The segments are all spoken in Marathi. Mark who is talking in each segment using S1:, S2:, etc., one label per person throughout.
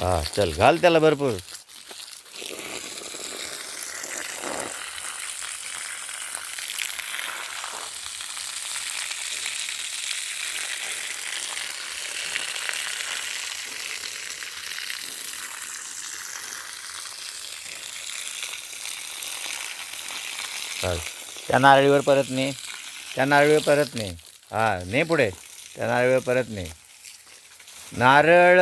S1: हा चल घाल त्याला भरपूर. त्या नारळीवर परत ने. त्या नारळीवर परत ने. हा ने पुढे. त्या नारळीवर परत ने. नारळ!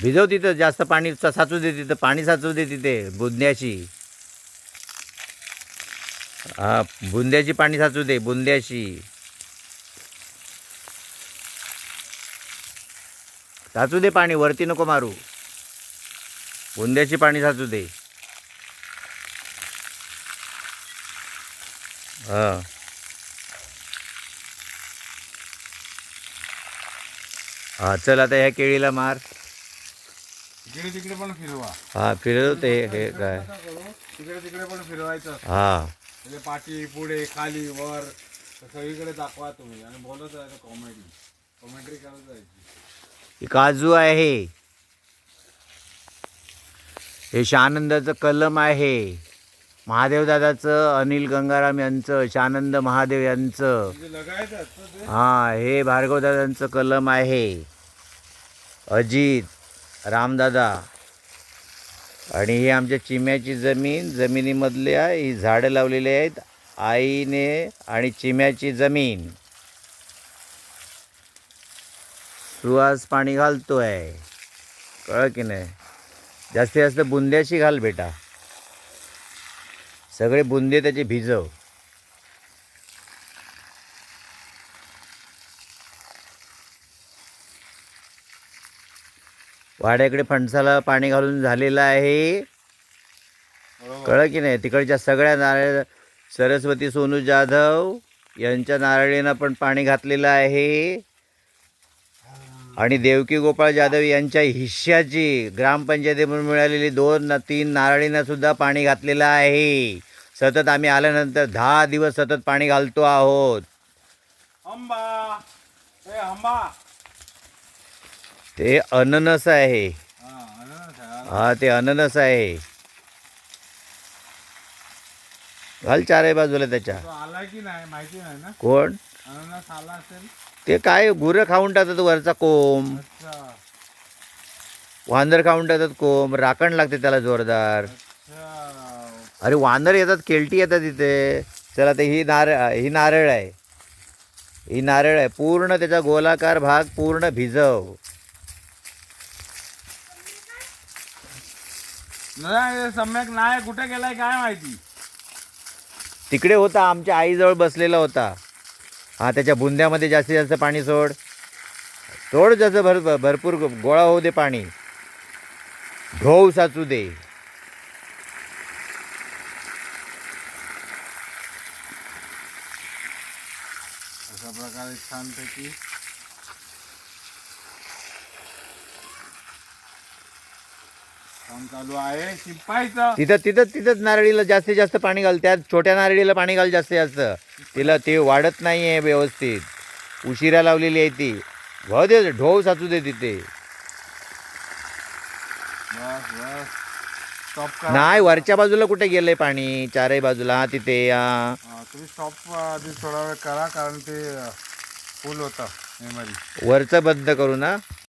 S1: भिजव तिथं जास्त पाणी साचू दे तिथं पाणी साचू दे तिथे बुंद्याशी. हा बुंद्याची पाणी साचू दे बुंद्याशी. साचू दे पाणी वरती नको मारू. बुंद्याची पाणी साचू दे. हा. हा चल आता ह्या केळीला मार.
S2: इकडे तिकडे पण फिरवा.
S1: हा फिरवते हे काय.
S2: तिकडे तिकडे पण फिरवायचं.
S1: हा.
S2: म्हणजे पाठी पुढे खाली वर सगळीकडे दाखवा तुम्ही. आणि बोलत राहायचं कॉमेडी कॉमेंट्री करत जायची.
S1: ही काजू आहे. हे शहानंदाचं कलम आहे. महादेव दादाचं अनिल गंगाराम यांचं शहानंद महादेव यांचं.
S2: म्हणजे लगायचं असतं ते.
S1: हा हे भार्गवदादांचं कलम आहे. अजित. रामदादा आणि ही आमच्या चिम्याची जमीन जमिनीमधल्या ही झाडं लावलेली आहेत आईने आणि चिम्याची जमीन. सुहास पाणी घालतो आहे कळ की नाही? जास्तीत जास्त बुंद्याशी घाल बेटा. सगळे बुंदे त्याचे भिजव. वाड्याकडे फणसाला पाणी घालून झालेलं आहे. कळलं की नाही? तिकडच्या सगळ्या नारळ सरस्वती सोनू जाधव यांच्या नारळीनं पण पाणी घातलेलं आहे. आणि देवकी गोपाळ जाधव यांच्या हिश्श्याची ग्रामपंचायतीमधून मिळालेली दोन ना तीन नारळीनं सुद्धा पाणी घातलेलं आहे. सतत आम्ही आल्यानंतर दहा दिवस सतत पाणी घालतो आहोत. ते अननस आहे.
S2: हा आहे.
S1: हा. ते अननस आहे. घाल चारही बाजूला त्याच्या.
S2: तो आला की नाही माहिती नाही ना?
S1: कोण?
S2: अननस आला असेल.
S1: ते काय गुरं खाऊन टाकतात वरचा कोंब.
S2: अच्छा.
S1: वांदर खाऊन टाकतात कोंब राखण लागते त्याला जोरदार.
S2: अच्छा.
S1: अरे वांदर येतात केलटी येतात इथे. चला ते ही नारळ ही नारळ आहे. ही नारळ आहे. पूर्ण त्याचा गोलाकार भाग पूर्ण भिजव.
S2: नाही सम्यक नाही. कुठे गेलाय काय माहिती?
S1: तिकडे होता आमच्या आईजवळ बसलेला होता. हा त्याच्या बुंद्यामध्ये जास्तीत जास्त पाणी सोड. सोड जसं भर भरपूर गोळा होऊ दे पाणी. ढोव साचू दे.
S2: अशा प्रकारे छानपैकी काम चालू आहे. शिंपायचं.
S1: तिथं तिथं तिथंच नारळीला जास्तीत जास्त पाणी घाल त्यात छोट्या नारळीला पाणी घाल जास्तीत जास्त. तिला ते वाढत नाही आहे व्यवस्थित. उशिरा लावलेली आहे ती. भाऊ दे ढोव साचू दे तिथे.
S2: बस बस. स्टॉप करा.
S1: नाही वरच्या बाजूला कुठे गेलंय पाणी? चारही बाजूला हा तिथे हा.
S2: हा, तुम्ही स्टॉप आधी थोडा वेळ करा कारण ते फुल होतं मेमरी
S1: वरचं बंद करू ना.